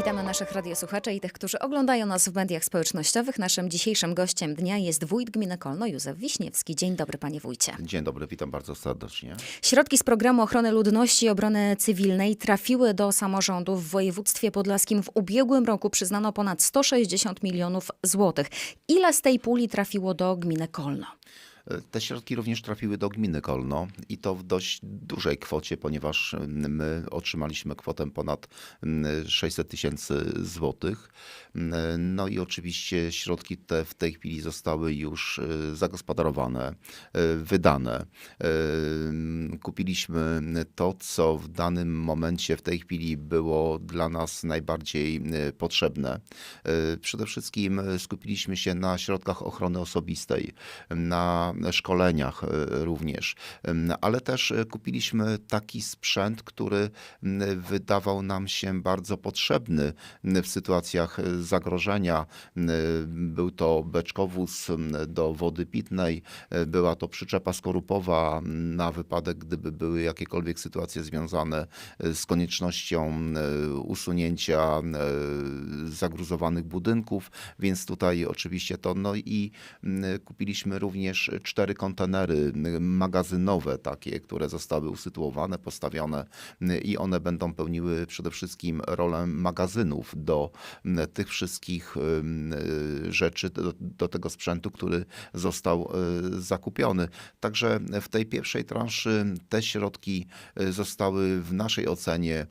Witamy naszych radiosłuchaczy i tych, którzy oglądają nas w mediach społecznościowych. Naszym dzisiejszym gościem dnia jest wójt gminy Kolno, Józef Wiśniewski. Dzień dobry, panie wójcie. Dzień dobry, witam bardzo serdecznie. Środki z programu ochrony ludności i obrony cywilnej trafiły do samorządów w województwie podlaskim. W ubiegłym roku przyznano ponad 160 milionów złotych. Ile z tej puli trafiło do gminy Kolno? Te środki również trafiły do gminy Kolno i to w dość dużej kwocie, ponieważ my otrzymaliśmy kwotę ponad 600 tysięcy złotych. No i oczywiście środki te w tej chwili zostały już e, zagospodarowane, e, wydane. E, Kupiliśmy to, co w danym momencie w tej chwili było dla nas najbardziej potrzebne. Przede wszystkim skupiliśmy się na środkach ochrony osobistej, na szkoleniach e, również, ale też e, kupiliśmy taki sprzęt, który wydawał nam się bardzo potrzebny w sytuacjach e, zagrożenia. Był to beczkowóz do wody pitnej, była to przyczepa skorupowa na wypadek, gdyby były jakiekolwiek sytuacje związane z koniecznością usunięcia zagruzowanych budynków, więc tutaj oczywiście to. No i kupiliśmy również cztery kontenery magazynowe takie, które zostały usytuowane, postawione i one będą pełniły przede wszystkim rolę magazynów do tych wszystkich y, rzeczy, do, do tego sprzętu, który został y, zakupiony. Także w tej pierwszej transzy te środki y, zostały w naszej ocenie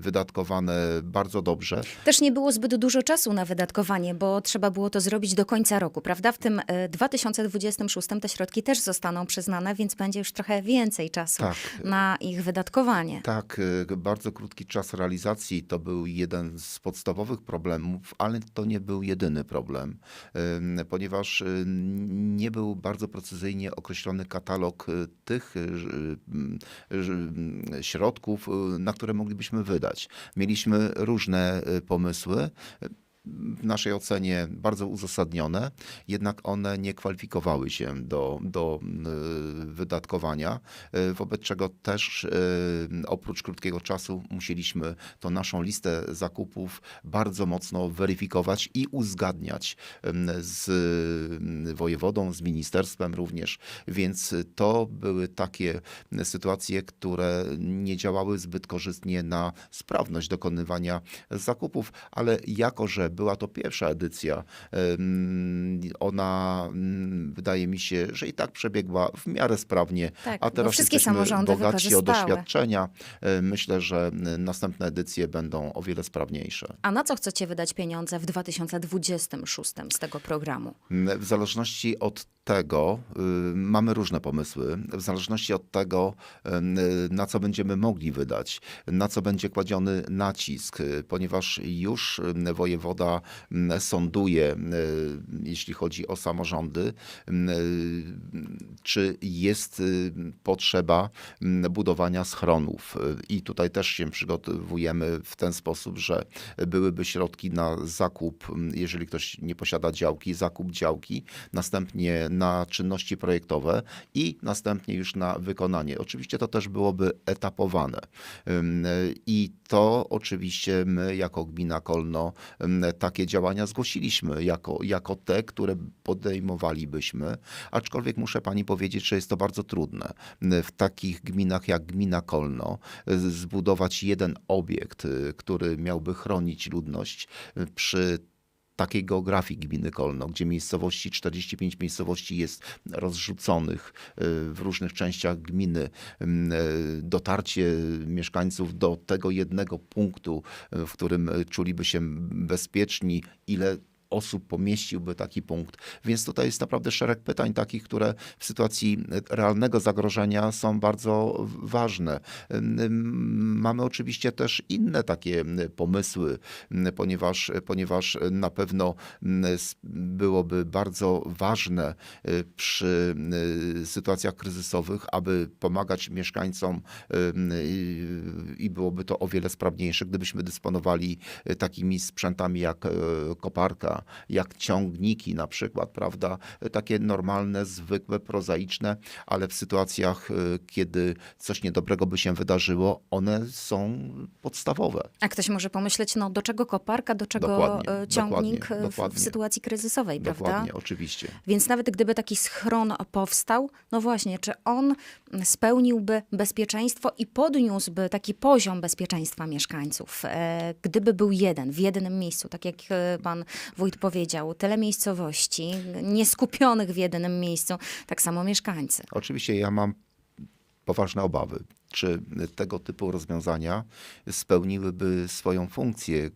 wydatkowane bardzo dobrze. Też nie było zbyt dużo czasu na wydatkowanie, bo trzeba było to zrobić do końca roku, prawda? W tym 2020 26 te środki też zostaną przyznane, więc będzie już trochę więcej czasu tak. na ich wydatkowanie. Tak, y, bardzo krótki czas realizacji to był jeden z podstawowych problemów, ale to nie był jedyny problem, ponieważ y, nie był bardzo precyzyjnie określony katalog y, tych środków, na które moglibyśmy wydać. Mieliśmy różne pomysły. W naszej ocenie bardzo uzasadnione, jednak one nie kwalifikowały się do, do y, wydatkowania, y, wobec czego też y, oprócz krótkiego czasu musieliśmy tą naszą listę zakupów bardzo mocno weryfikować i uzgadniać z wojewodą, z ministerstwem również, więc to były takie sytuacje, które nie działały zbyt korzystnie na sprawność dokonywania zakupów, ale jako, że była to pierwsza edycja, ona ym, wydaje mi się, że i tak przebiegła w miarę sprawnie, Tak, a bo teraz wszystkie jesteśmy samorządy bogaci o doświadczenia. Y, Myślę, że następne edycje będą o wiele sprawniejsze. A na co chcecie wydać pieniądze w 2026 z tego programu? W zależności od tego y, mamy różne pomysły. W zależności od tego, y, na co będziemy mogli wydać, na co będzie kładziony nacisk, ponieważ już y, wojewoda sąduje, jeśli chodzi o samorządy, czy jest potrzeba budowania schronów. I tutaj też się przygotowujemy w ten sposób, że byłyby środki na zakup, jeżeli ktoś nie posiada działki, zakup działki, następnie na czynności projektowe i następnie już na wykonanie. Oczywiście to też byłoby etapowane. I to oczywiście my jako gmina Kolno takie działania zgłosiliśmy jako, jako te, które podejmowalibyśmy. Aczkolwiek muszę pani powiedzieć, że jest to bardzo trudne. W takich gminach jak gmina Kolno y, zbudować jeden obiekt, y, który miałby chronić ludność y, przy takiej geografii gminy Kolno, gdzie miejscowości, 45 miejscowości jest rozrzuconych y, w różnych częściach gminy. Ym, y, Dotarcie mieszkańców do tego jednego punktu, y, w którym czuliby się bezpieczni, ile osób pomieściłby taki punkt. Więc tutaj jest naprawdę szereg pytań takich, które w sytuacji realnego zagrożenia są bardzo ważne. Mamy oczywiście też inne takie pomysły, ponieważ, ponieważ na pewno byłoby bardzo ważne przy sytuacjach kryzysowych, aby pomagać mieszkańcom i byłoby to o wiele sprawniejsze, gdybyśmy dysponowali takimi sprzętami jak koparka, jak ciągniki na przykład, prawda? Takie normalne, zwykłe, prozaiczne, ale w sytuacjach, y, kiedy coś niedobrego by się wydarzyło, one są podstawowe. A ktoś może pomyśleć, no do czego koparka, do czego Dokładnie, e, ciągnik dokładnie, w, w dokładnie. sytuacji kryzysowej, prawda? Dokładnie, oczywiście. Więc nawet gdyby taki schron powstał, no właśnie, czy on spełniłby bezpieczeństwo i podniósłby taki poziom bezpieczeństwa mieszkańców, e, gdyby był jeden, w jednym miejscu, tak jak e, pan wójt powiedział, tyle miejscowości, nieskupionych w jednym miejscu, tak samo mieszkańcy. Oczywiście ja mam poważne obawy, czy tego typu rozwiązania spełniłyby swoją funkcję,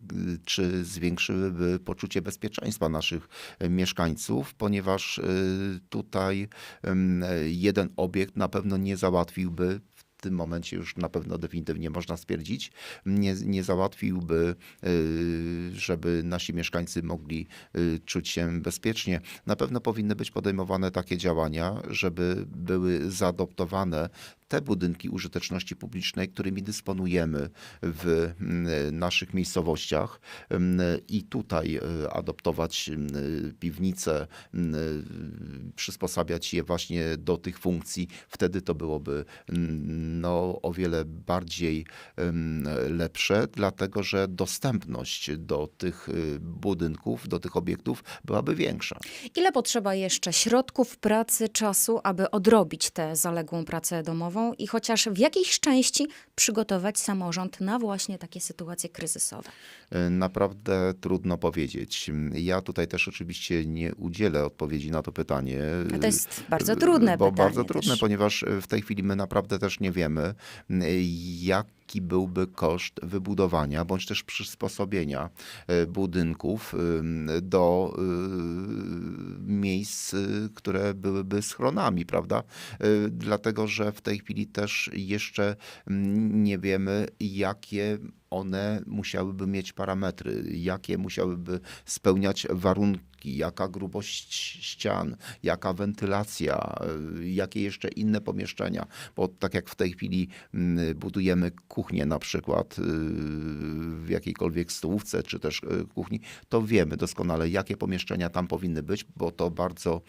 czy zwiększyłyby poczucie bezpieczeństwa naszych mieszkańców, ponieważ y, tutaj jeden obiekt na pewno nie załatwiłby tym momencie już na pewno definitywnie można stwierdzić, nie, nie załatwiłby, y, żeby nasi mieszkańcy mogli y, czuć się bezpiecznie. Na pewno powinny być podejmowane takie działania, żeby były zaadoptowane te budynki użyteczności publicznej, którymi dysponujemy w mm, naszych miejscowościach mm, i tutaj y, adoptować mm, piwnice, przysposabiać je właśnie do tych funkcji. Wtedy to byłoby no, o wiele bardziej lepsze, dlatego że dostępność do tych y, budynków, do tych obiektów byłaby większa. Ile potrzeba jeszcze środków, pracy, czasu, aby odrobić tę zaległą pracę domową i chociaż w jakiejś części przygotować samorząd na właśnie takie sytuacje kryzysowe? Y, Naprawdę trudno powiedzieć. Ja tutaj też oczywiście nie udzielę odpowiedzi na to pytanie. A to jest bardzo trudne bo pytanie Bardzo trudne, też. ponieważ w tej chwili my naprawdę też nie wiemy, jaki byłby koszt wybudowania bądź też przysposobienia e, budynków do miejsc, które byłyby schronami, prawda? Dlatego, że w tej chwili też jeszcze mm, nie wiemy, jakie one musiałyby mieć parametry, jakie musiałyby spełniać warunki, jaka grubość ścian, jaka wentylacja, y, jakie jeszcze inne pomieszczenia. Bo tak jak w tej chwili mm, budujemy kuchnię na przykład y, w jakiejkolwiek stołówce czy też y, kuchni, to wiemy doskonale, jakie pomieszczenia tam powinny być, bo to bardzo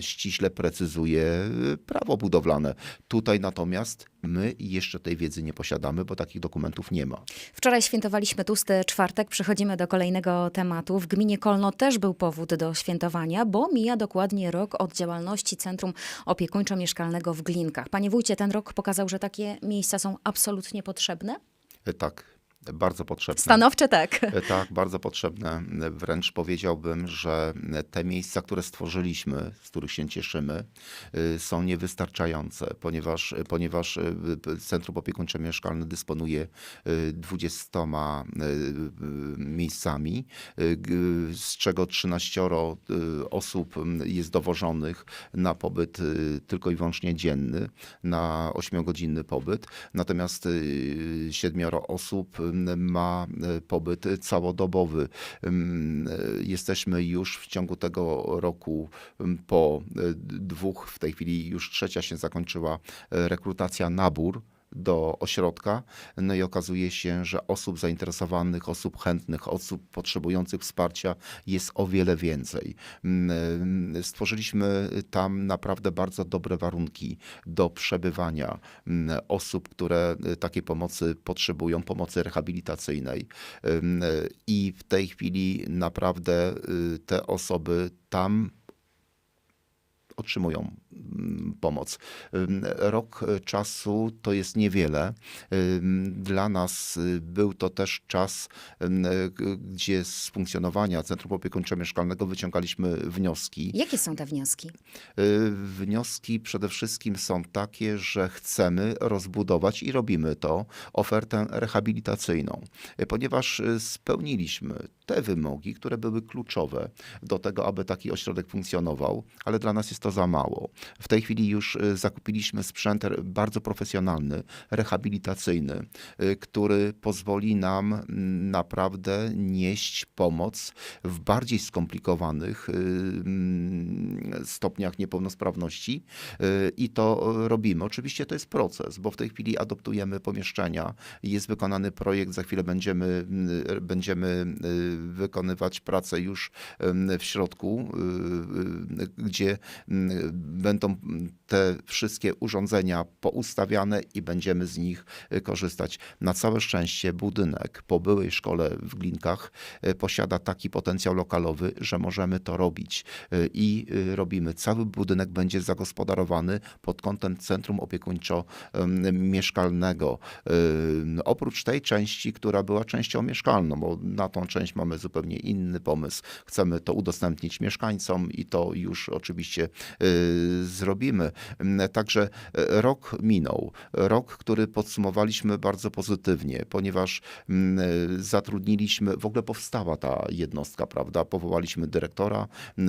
ściśle precyzuje prawo budowlane. Tutaj natomiast my jeszcze tej wiedzy nie posiadamy, bo takich dokumentów nie ma. Wczoraj świętowaliśmy tłusty czwartek, przechodzimy do kolejnego tematu. W gminie Kolno też był powód do świętowania, bo mija dokładnie rok od działalności Centrum Opiekuńczo-Mieszkalnego w Glinkach. Panie wójcie, ten rok pokazał, że takie miejsca są absolutnie potrzebne? E, Tak, bardzo potrzebne. Stanowcze tak. E, Tak, bardzo potrzebne. E, Wręcz powiedziałbym, że te miejsca, które stworzyliśmy, z których się cieszymy, y, są niewystarczające, ponieważ, ponieważ Centrum Opiekuńcze Mieszkalne dysponuje y, 20 y, y, miejscami, z czego 13 y, osób jest dowożonych na pobyt tylko i wyłącznie dzienny, na 8-godzinny pobyt. Natomiast siedmioro osób ma y, pobyt całodobowy. Ym, y, Jesteśmy już w ciągu tego roku ym, po y, dwóch, w tej chwili już trzecia się zakończyła rekrutacja, nabór do ośrodka. No i okazuje się, że osób zainteresowanych, osób chętnych, osób potrzebujących wsparcia jest o wiele więcej. Mm, Stworzyliśmy tam naprawdę bardzo dobre warunki do przebywania mm, osób, które y, takiej pomocy potrzebują, pomocy rehabilitacyjnej. Ym, I w tej chwili naprawdę y, te osoby tam otrzymują mm, pomoc. Rok y, czasu to jest niewiele. Dla nas y, był to też czas, gdzie z funkcjonowania Centrum Opiekuńczo-Mieszkalnego wyciągaliśmy wnioski. Jakie są te wnioski? Y, Wnioski przede wszystkim są takie, że chcemy rozbudować i robimy to ofertę rehabilitacyjną, ponieważ spełniliśmy te wymogi, które były kluczowe do tego, aby taki ośrodek funkcjonował, ale dla nas jest to to za mało. W tej chwili już y, zakupiliśmy sprzęt bardzo profesjonalny, rehabilitacyjny, y, który pozwoli nam mm, naprawdę nieść pomoc w bardziej skomplikowanych y, mm, stopniach niepełnosprawności i to robimy. Oczywiście to jest proces, bo w tej chwili adoptujemy pomieszczenia, jest wykonany projekt, za chwilę będziemy, y, będziemy wykonywać pracę już w środku, gdzie będą te wszystkie urządzenia poustawiane i będziemy z nich y, korzystać. Na całe szczęście budynek po byłej szkole w Glinkach y, posiada taki potencjał lokalowy, że możemy to robić y, i robimy. Cały budynek będzie zagospodarowany pod kątem centrum opiekuńczo-mieszkalnego. Oprócz tej części, która była częścią mieszkalną, bo na tą część mamy zupełnie inny pomysł. Chcemy to udostępnić mieszkańcom i to już oczywiście zrobimy. Mm, Także y, rok minął. Rok, który podsumowaliśmy bardzo pozytywnie, ponieważ mm, y, zatrudniliśmy, w ogóle powstała ta jednostka, prawda? Powołaliśmy dyrektora. y,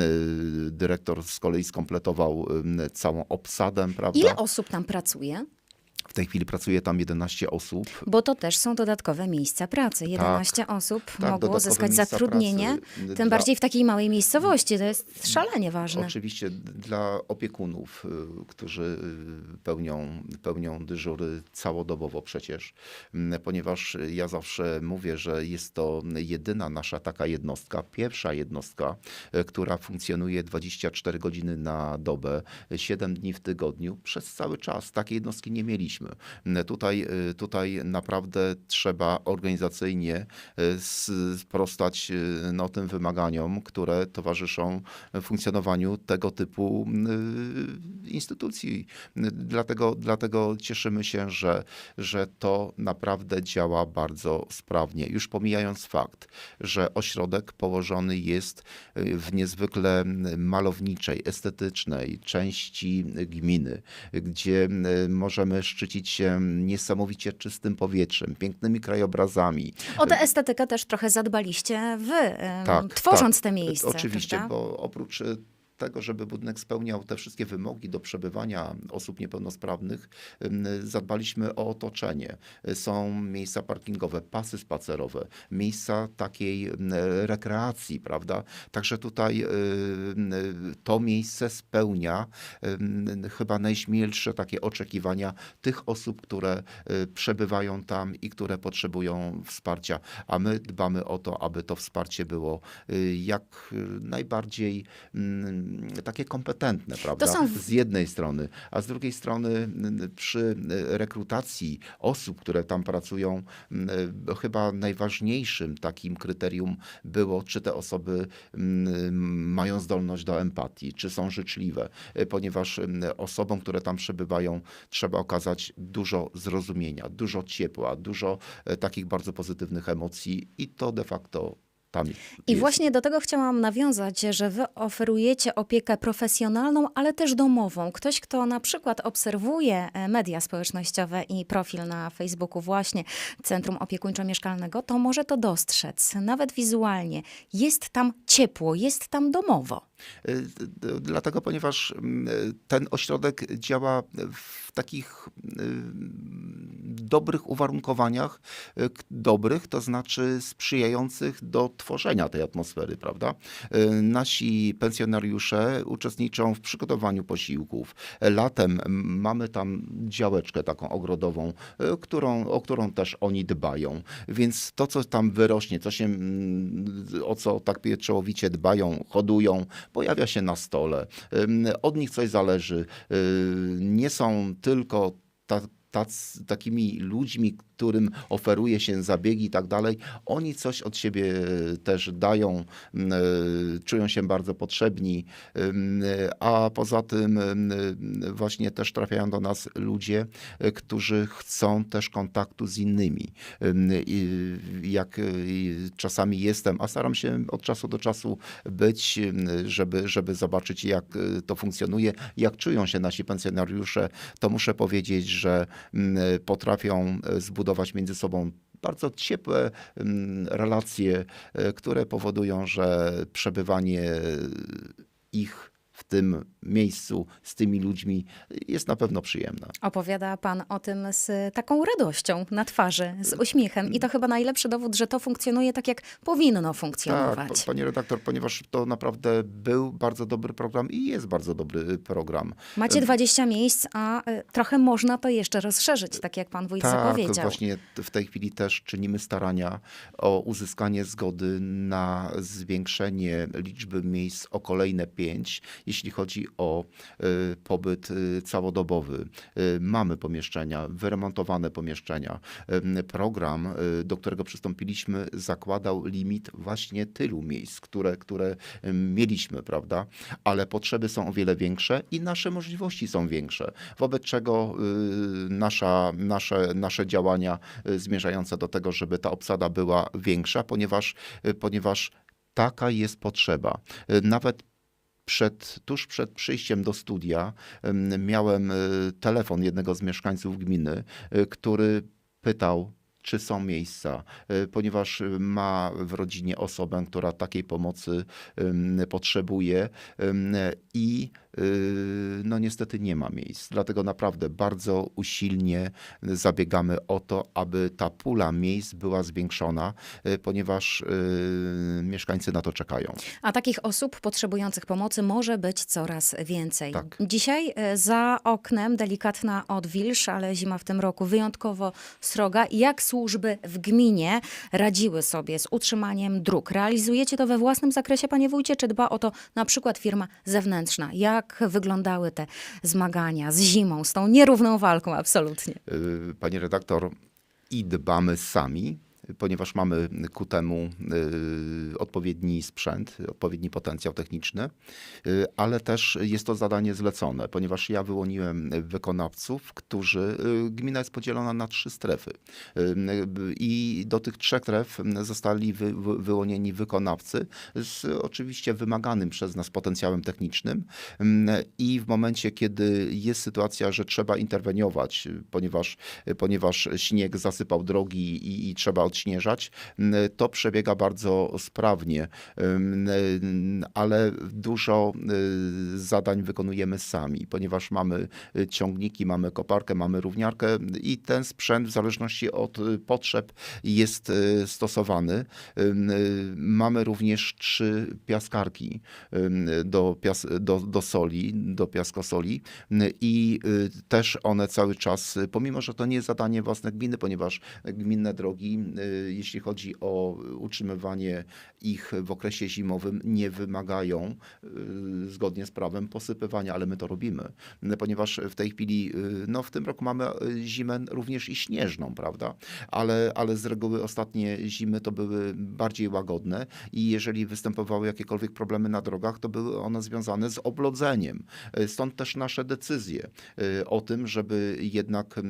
Dyrektor z kolei skompletował y, całą obsadę, prawda? Ile osób tam pracuje? W tej chwili pracuje tam 11 osób. Bo to też są dodatkowe miejsca pracy. 11 osób tak, mogło zyskać zatrudnienie, pracy, tym dla- bardziej w takiej małej miejscowości. To jest szalenie ważne. Oczywiście dla opiekunów, y, którzy y, pełnią, pełnią dyżury całodobowo przecież, Mm, ponieważ ja zawsze mówię, że jest to jedyna nasza taka jednostka, pierwsza jednostka, y, która funkcjonuje 24 godziny na dobę, 7 dni w tygodniu przez cały czas. Takiej jednostki nie mieliśmy. Mm, Tutaj, y, tutaj naprawdę trzeba organizacyjnie y, sprostać y, no, tym wymaganiom, które towarzyszą funkcjonowaniu tego typu instytucji. Dlatego, dlatego cieszymy się, że, że to naprawdę działa bardzo sprawnie. Już pomijając fakt, że ośrodek położony jest w niezwykle malowniczej, estetycznej części gminy, gdzie możemy szczycić się niesamowicie czystym powietrzem, pięknymi krajobrazami, O tę estetykę też trochę zadbaliście wy, Tak, tworząc tak. te miejsca. Oczywiście, prawda? bo oprócz e, tego, żeby budynek spełniał te wszystkie wymogi do przebywania osób niepełnosprawnych, zadbaliśmy o otoczenie. Są miejsca parkingowe, pasy spacerowe, miejsca takiej rekreacji, prawda? Także tutaj y, y, to miejsce spełnia chyba najśmielsze takie oczekiwania tych osób, które y, przebywają tam i które potrzebują wsparcia, a my dbamy o to, aby to wsparcie było jak najbardziej takie kompetentne, prawda? są Z jednej strony, a z drugiej strony przy y, rekrutacji osób, które tam pracują, y, chyba najważniejszym takim kryterium było, czy te osoby mm, mają zdolność do empatii, czy są życzliwe, y, ponieważ osobom, które tam przebywają, trzeba okazać dużo zrozumienia, dużo ciepła, dużo takich bardzo pozytywnych emocji i to de facto tam I jest. właśnie do tego chciałam nawiązać, że wy oferujecie opiekę profesjonalną, ale też domową. Ktoś, kto na przykład obserwuje e, media społecznościowe i profil na Facebooku właśnie Centrum Opiekuńczo-Mieszkalnego, to może to dostrzec, nawet wizualnie. Jest tam ciepło, jest tam domowo. Y, d- Dlatego, ponieważ y, ten ośrodek działa w takich y, dobrych uwarunkowaniach, y, dobrych, to znaczy sprzyjających do tworzenia tej atmosfery, prawda? Y, Nasi pensjonariusze uczestniczą w przygotowaniu posiłków. Latem mamy tam działeczkę taką ogrodową, y, którą, o którą też oni dbają. Więc to, co tam wyrośnie, co się, mm, o co tak pieczołowicie dbają, hodują, pojawia się na stole. Od nich coś zależy. Nie są tylko ta, takimi ludźmi, którym oferuje się zabiegi i tak dalej. Oni coś od siebie też dają, yy, czują się bardzo potrzebni, ym, a poza tym ym, właśnie też trafiają do nas ludzie, którzy chcą też kontaktu z innymi. Jak czasami jestem, a staram się od czasu do czasu być, żeby, żeby zobaczyć, jak to funkcjonuje, jak czują się nasi pensjonariusze, to muszę powiedzieć, że potrafią y, zbudować między sobą bardzo ciepłe ym, relacje, y, które powodują, że przebywanie ich w tym miejscu z tymi ludźmi jest na pewno przyjemna. Opowiada pan o tym z taką radością na twarzy, z uśmiechem. I to chyba najlepszy dowód, że to funkcjonuje tak, jak powinno Tak, funkcjonować. p- panie redaktor, ponieważ to naprawdę był bardzo dobry program i jest bardzo dobry program. Macie 20 miejsc, a y, trochę można to jeszcze rozszerzyć, tak jak pan wójt Tak, zapowiedział. właśnie w tej chwili też czynimy starania o uzyskanie zgody na zwiększenie liczby miejsc o kolejne pięć, jeśli chodzi o y, pobyt y, całodobowy. Y, mamy pomieszczenia, wyremontowane pomieszczenia. Program, do którego przystąpiliśmy, zakładał limit właśnie tylu miejsc, które, które mieliśmy, prawda? Ale potrzeby są o wiele większe i nasze możliwości są większe. Wobec czego nasza, nasze, nasze działania zmierzające do tego, żeby ta obsada była większa, ponieważ, ponieważ taka jest potrzeba. Nawet przed, tuż przed przyjściem do studia miałem y, telefon jednego z mieszkańców gminy, y, który pytał, czy są miejsca, y, ponieważ ma w rodzinie osobę, która takiej pomocy potrzebuje i no niestety nie ma miejsc. Dlatego naprawdę bardzo usilnie zabiegamy o to, aby ta pula miejsc była zwiększona, y, ponieważ y, mieszkańcy na to czekają. A takich osób potrzebujących pomocy może być coraz więcej. Tak. Dzisiaj za oknem delikatna odwilż, ale zima w tym roku wyjątkowo sroga. Jak służby w gminie radziły sobie z utrzymaniem dróg? Realizujecie to we własnym zakresie, panie wójcie, czy dba o to na przykład firma zewnętrzna? Jak wyglądały te zmagania z zimą, z tą nierówną walką absolutnie? Y, Pani redaktor, i dbamy sami, ponieważ mamy ku temu y, odpowiedni sprzęt, odpowiedni potencjał techniczny, y, ale też jest to zadanie zlecone, ponieważ ja wyłoniłem wykonawców, którzy, y, gmina jest podzielona na trzy strefy. I do tych trzech stref zostali wy, wy, wyłonieni wykonawcy z oczywiście wymaganym przez nas potencjałem technicznym i w momencie, kiedy jest sytuacja, że trzeba interweniować, ponieważ, ponieważ śnieg zasypał drogi i, i trzeba odśnieżać, to przebiega bardzo sprawnie, ale dużo y, zadań wykonujemy sami, ponieważ mamy y, ciągniki, mamy koparkę, mamy równiarkę i ten sprzęt w zależności od y, potrzeb jest stosowany. Mamy również trzy piaskarki do, pias, do, do soli, do piaskosoli i też one cały czas, pomimo że to nie jest zadanie własne gminy, ponieważ gminne drogi, jeśli chodzi o utrzymywanie ich w okresie zimowym, nie wymagają y, zgodnie z prawem posypywania, ale my to robimy, y, ponieważ w tej chwili, y, no w tym roku mamy y, zimę również i śnieżną, prawda? Ale, ale z reguły ostatnie zimy to były bardziej łagodne i jeżeli występowały jakiekolwiek problemy na drogach, to były one związane z oblodzeniem. Y, Stąd też nasze decyzje y, o tym, żeby jednak y,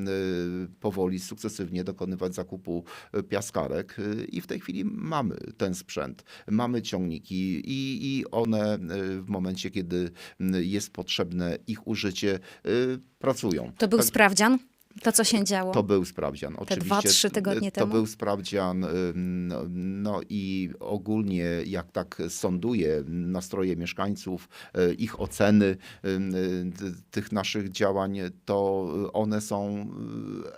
powoli, sukcesywnie dokonywać zakupu y, piaskarek y, i w tej chwili mamy ten sprzęt, mamy ciągniki i, i one y, w momencie, kiedy y, jest potrzebne ich użycie, pracują. To był Tak- sprawdzian? To, co się działo? to był sprawdzian. Oczywiście, dwa, trzy tygodnie to temu? był sprawdzian. ym, No, no i ogólnie, jak tak sąduję nastroje mieszkańców, y, ich oceny y, tych naszych działań, to one są y,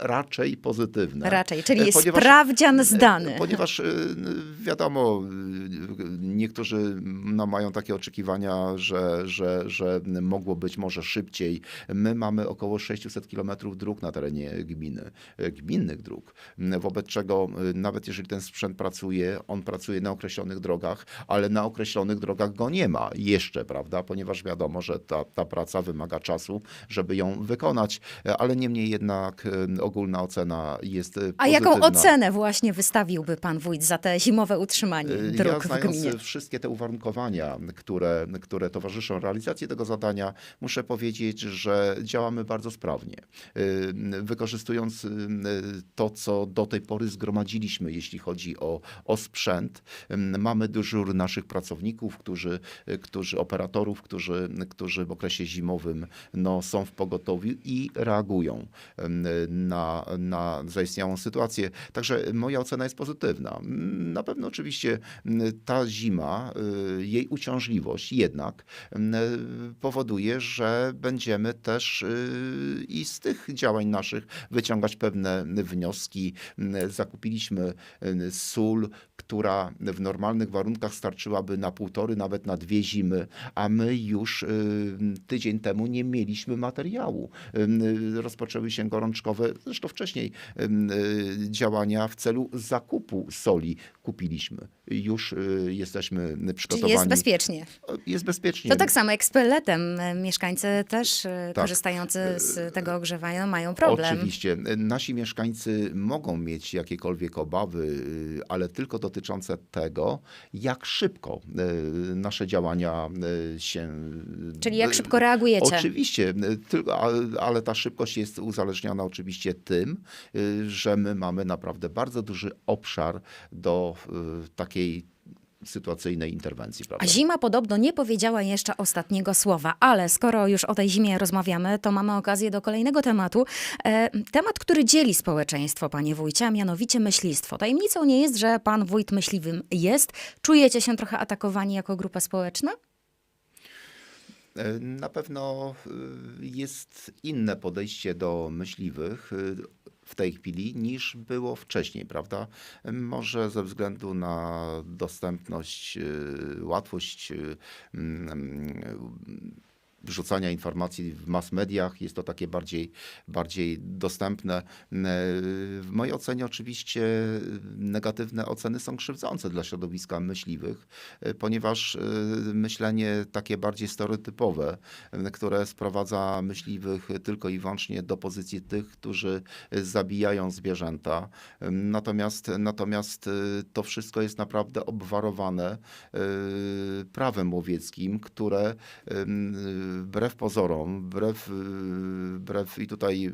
raczej pozytywne. Raczej, czyli jest ponieważ- sprawdzian zdany. Ponieważ y, wiadomo, y, niektórzy no, mają takie oczekiwania, że, że, że mogło być może szybciej. My mamy około 600 kilometrów dróg na terenie gminy, y, gminnych dróg, wobec czego y, nawet jeżeli ten sprzęt pracuje, on pracuje na określonych drogach, ale na określonych drogach go nie ma jeszcze, prawda? Ponieważ wiadomo, że ta, ta praca wymaga czasu, żeby ją wykonać, y, ale niemniej jednak ogólna ocena jest y, A jaką pozytywna. ocenę właśnie wystawiłby pan wójt za te zimowe utrzymanie dróg Ja w gminie? wszystkie te uwarunkowania, które, które towarzyszą realizacji tego zadania, muszę powiedzieć, że działamy bardzo sprawnie. Y, wykorzystując y, to, co do tej pory zgromadziliśmy, jeśli chodzi o, o sprzęt, mamy dyżur naszych pracowników, którzy, którzy operatorów, którzy, którzy w okresie zimowym no, są w pogotowiu i reagują na, na zaistniałą sytuację. Także moja ocena jest pozytywna. Na pewno oczywiście ta zima, y, jej uciążliwość jednak powoduje, że będziemy też y, i z tych działań naszych wyciągać pewne wnioski. Ym, Zakupiliśmy y, sól, która w normalnych warunkach starczyłaby na półtory, nawet na dwie zimy, a my już y, tydzień temu nie mieliśmy materiału. Y, Rozpoczęły się gorączkowe, zresztą wcześniej, y, działania w celu zakupu soli kupiliśmy. Już y, jesteśmy Czyli przygotowani. jest bezpiecznie. Jest bezpiecznie. To tak samo jak z pelletem. Mieszkańcy też Tak. korzystający z tego ogrzewania mają problem. Oczywiście. Nasi mieszkańcy mogą mieć jakiekolwiek obawy, y, ale tylko dotyczące tego, jak szybko y, nasze działania y, się. Czyli jak szybko reagujecie. Oczywiście, ale- ta szybkość jest uzależniona oczywiście tym, że my mamy naprawdę bardzo duży obszar do takiej sytuacyjnej interwencji. Prawda? A zima podobno nie powiedziała jeszcze ostatniego słowa, ale skoro już o tej zimie rozmawiamy, to mamy okazję do kolejnego tematu. E, temat, który dzieli społeczeństwo, panie wójcie, a mianowicie myślistwo. Tajemnicą nie jest, że pan wójt myśliwym jest. Czujecie się trochę atakowani jako grupa społeczna? E, Na pewno y, jest inne podejście do myśliwych y, w tej chwili niż było wcześniej, prawda? Może ze względu na dostępność, y, łatwość mm, wrzucania informacji w mass mediach, jest to takie bardziej, bardziej dostępne. E, W mojej ocenie oczywiście negatywne oceny są krzywdzące dla środowiska myśliwych, e, ponieważ e, myślenie takie bardziej stereotypowe, które sprowadza myśliwych tylko i wyłącznie do pozycji tych, którzy zabijają zwierzęta. Natomiast, natomiast to wszystko jest naprawdę obwarowane prawem łowieckim, które wbrew pozorom, wbrew, y, wbrew i tutaj y,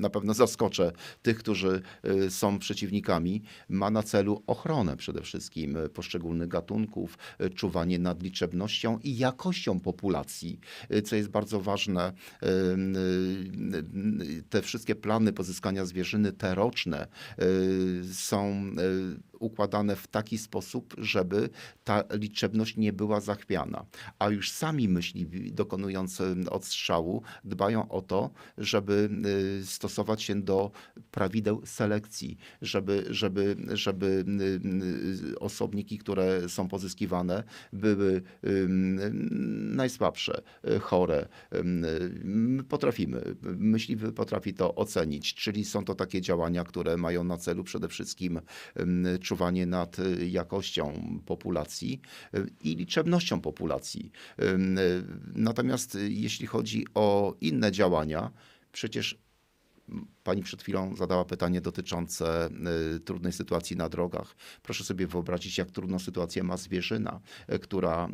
na pewno zaskoczę tych, którzy y, są przeciwnikami, ma na celu ochronę przede wszystkim poszczególnych gatunków, czuwanie nad liczebnością i jakością populacji, co jest bardzo ważne. Te wszystkie plany pozyskania zwierzyny, te roczne, są układane w taki sposób, żeby ta liczebność nie była zachwiana. A już sami myśliwi dokonujący odstrzału dbają o to, żeby y, stosować się do prawideł selekcji, żeby, żeby, żeby y, y, osobniki, które są pozyskiwane, były najsłabsze, chore. Potrafimy, myśliwy potrafi to ocenić, czyli są to takie działania, które mają na celu przede wszystkim czuwanie nad y, jakością populacji y, i liczebnością populacji. Y, Natomiast jeśli chodzi o inne działania, przecież Pani przed chwilą zadała pytanie dotyczące y, trudnej sytuacji na drogach. Proszę sobie wyobrazić, jak trudną sytuację ma zwierzyna, y, która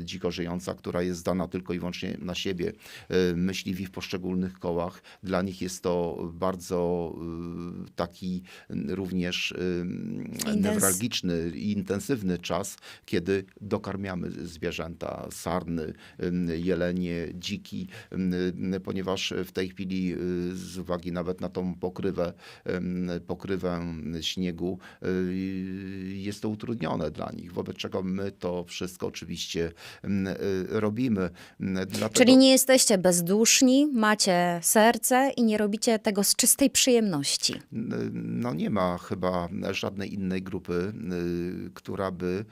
y, dziko żyjąca, która jest zdana tylko i wyłącznie na siebie. Myśliwi w poszczególnych kołach. Dla nich jest to bardzo taki również y, newralgiczny i intensywny czas, kiedy dokarmiamy zwierzęta, sarny, jelenie, dziki, ponieważ w tej chwili z uwagi nawet na tą pokrywę, pokrywę śniegu y, jest to utrudnione dla nich, wobec czego my to wszystko oczywiście y, robimy. Dlatego... Czyli nie jesteście bezduszni, macie serce i nie robicie tego z czystej przyjemności. No nie ma chyba żadnej innej grupy, y, która by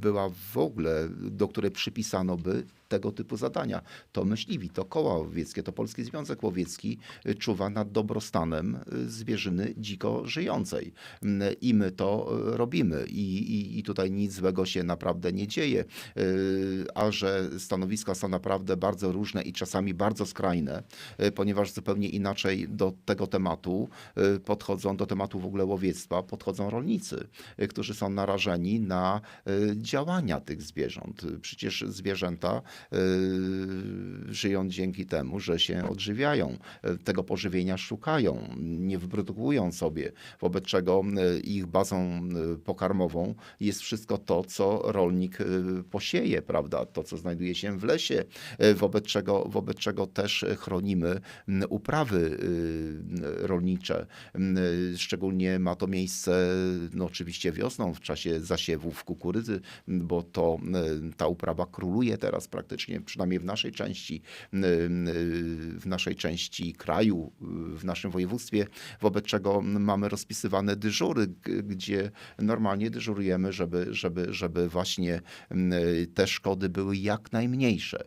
była w ogóle, do której przypisano by tego typu zadania. To myśliwi, to koła łowieckie, to Polski Związek Łowiecki czuwa nad dobrostanem y, zwierzyny dziko żyjącej. Mm, I my to y, robimy. I, i, I tutaj nic złego się naprawdę nie dzieje. Y, A że stanowiska są naprawdę bardzo różne i czasami bardzo skrajne, ponieważ zupełnie inaczej do tego tematu podchodzą, do tematu w ogóle łowiectwa, podchodzą rolnicy, którzy są narażeni na działania tych zwierząt. Przecież zwierzęta żyją dzięki temu, że się odżywiają, y, tego pożywienia szukają, nie wyprodukują sobie, wobec czego y, ich bazą y, pokarmową jest wszystko to, co rolnik y, posieje, prawda, to, co znajduje się w lesie, y, wobec czego, wobec czego też chronimy mm, uprawy y, rolnicze. Mm, y, Szczególnie ma to miejsce no, oczywiście wiosną, w czasie zasiewów kukurydzy, bo to y, ta uprawa króluje teraz praktycznie, przynajmniej w naszej części, w naszej części kraju, w naszym województwie, wobec czego mamy rozpisywane dyżury, gdzie normalnie dyżurujemy, żeby, żeby, żeby właśnie te szkody były jak najmniejsze.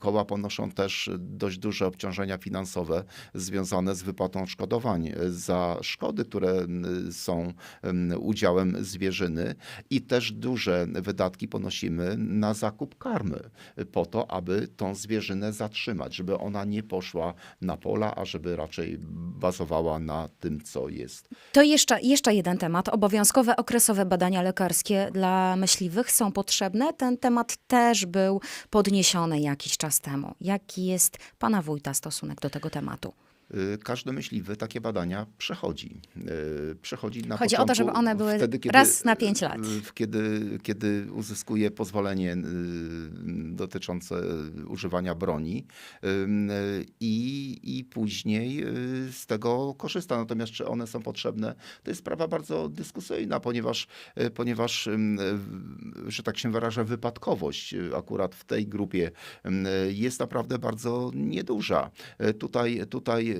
Koła ponoszą też dość duże obciążenia finansowe związane z wypłatą odszkodowań za szkody, które są udziałem zwierzyny i też duże wydatki ponosimy na zakup karmy po to, aby tą zwierzynę zatrzymać, żeby ona nie poszła na pola, a żeby raczej bazowała na tym, co jest To jeszcze, jeszcze jeden temat. Obowiązkowe okresowe badania lekarskie dla myśliwych są potrzebne. Ten temat też był podniesiony jakiś czas temu. Jaki jest pana wójta stosunek do tego tematu? Y, Każdy myśliwy takie badania przechodzi. Y, Przechodzi na Chodzi o to, początku, żeby one były wtedy, kiedy, raz na pięć lat. y, Kiedy, kiedy uzyskuje pozwolenie dotyczące używania broni i, i później z tego korzysta. Natomiast czy one są potrzebne, to jest sprawa bardzo dyskusyjna, ponieważ, ponieważ że tak się wyrażę, wypadkowość akurat w tej grupie jest naprawdę bardzo nieduża. Tutaj, tutaj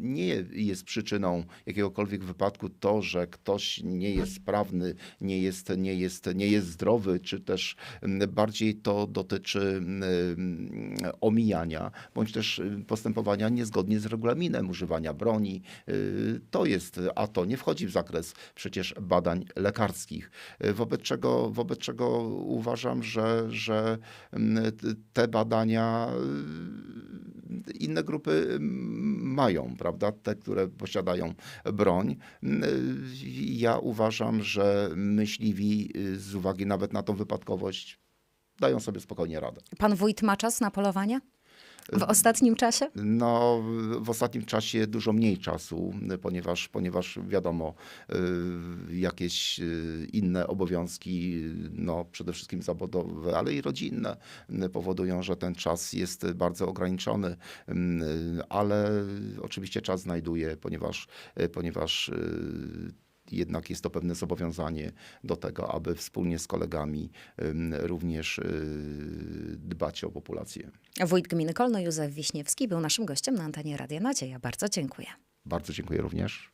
nie jest przyczyną jakiegokolwiek wypadku to, że ktoś nie jest sprawny, nie jest, nie jest, nie jest zdrowy, czy też ym, bardziej to dotyczy ym, omijania, bądź też y, postępowania niezgodnie z regulaminem używania broni. Y, To jest, a to nie wchodzi w zakres przecież badań lekarskich. Y, Wobec czego, wobec czego uważam, że, że t- te badania y, inne grupy mają, prawda? Te, które posiadają broń. Ja uważam, że myśliwi y, z uwagi nawet na tą wypadkowość dają sobie spokojnie radę. Pan wójt ma czas na polowanie? W ostatnim czasie? No, w ostatnim czasie dużo mniej czasu, ponieważ, ponieważ wiadomo, y, jakieś y, inne obowiązki, no przede wszystkim zawodowe, ale i rodzinne y, powodują, że ten czas jest bardzo ograniczony, y, ale oczywiście czas znajduje, ponieważ, y, ponieważ y, jednak jest to pewne zobowiązanie do tego, aby wspólnie z kolegami również y, dbać o populację. Wójt gminy Kolno Józef Wiśniewski był naszym gościem na antenie Radia Nadzieja. Bardzo dziękuję. Bardzo dziękuję również.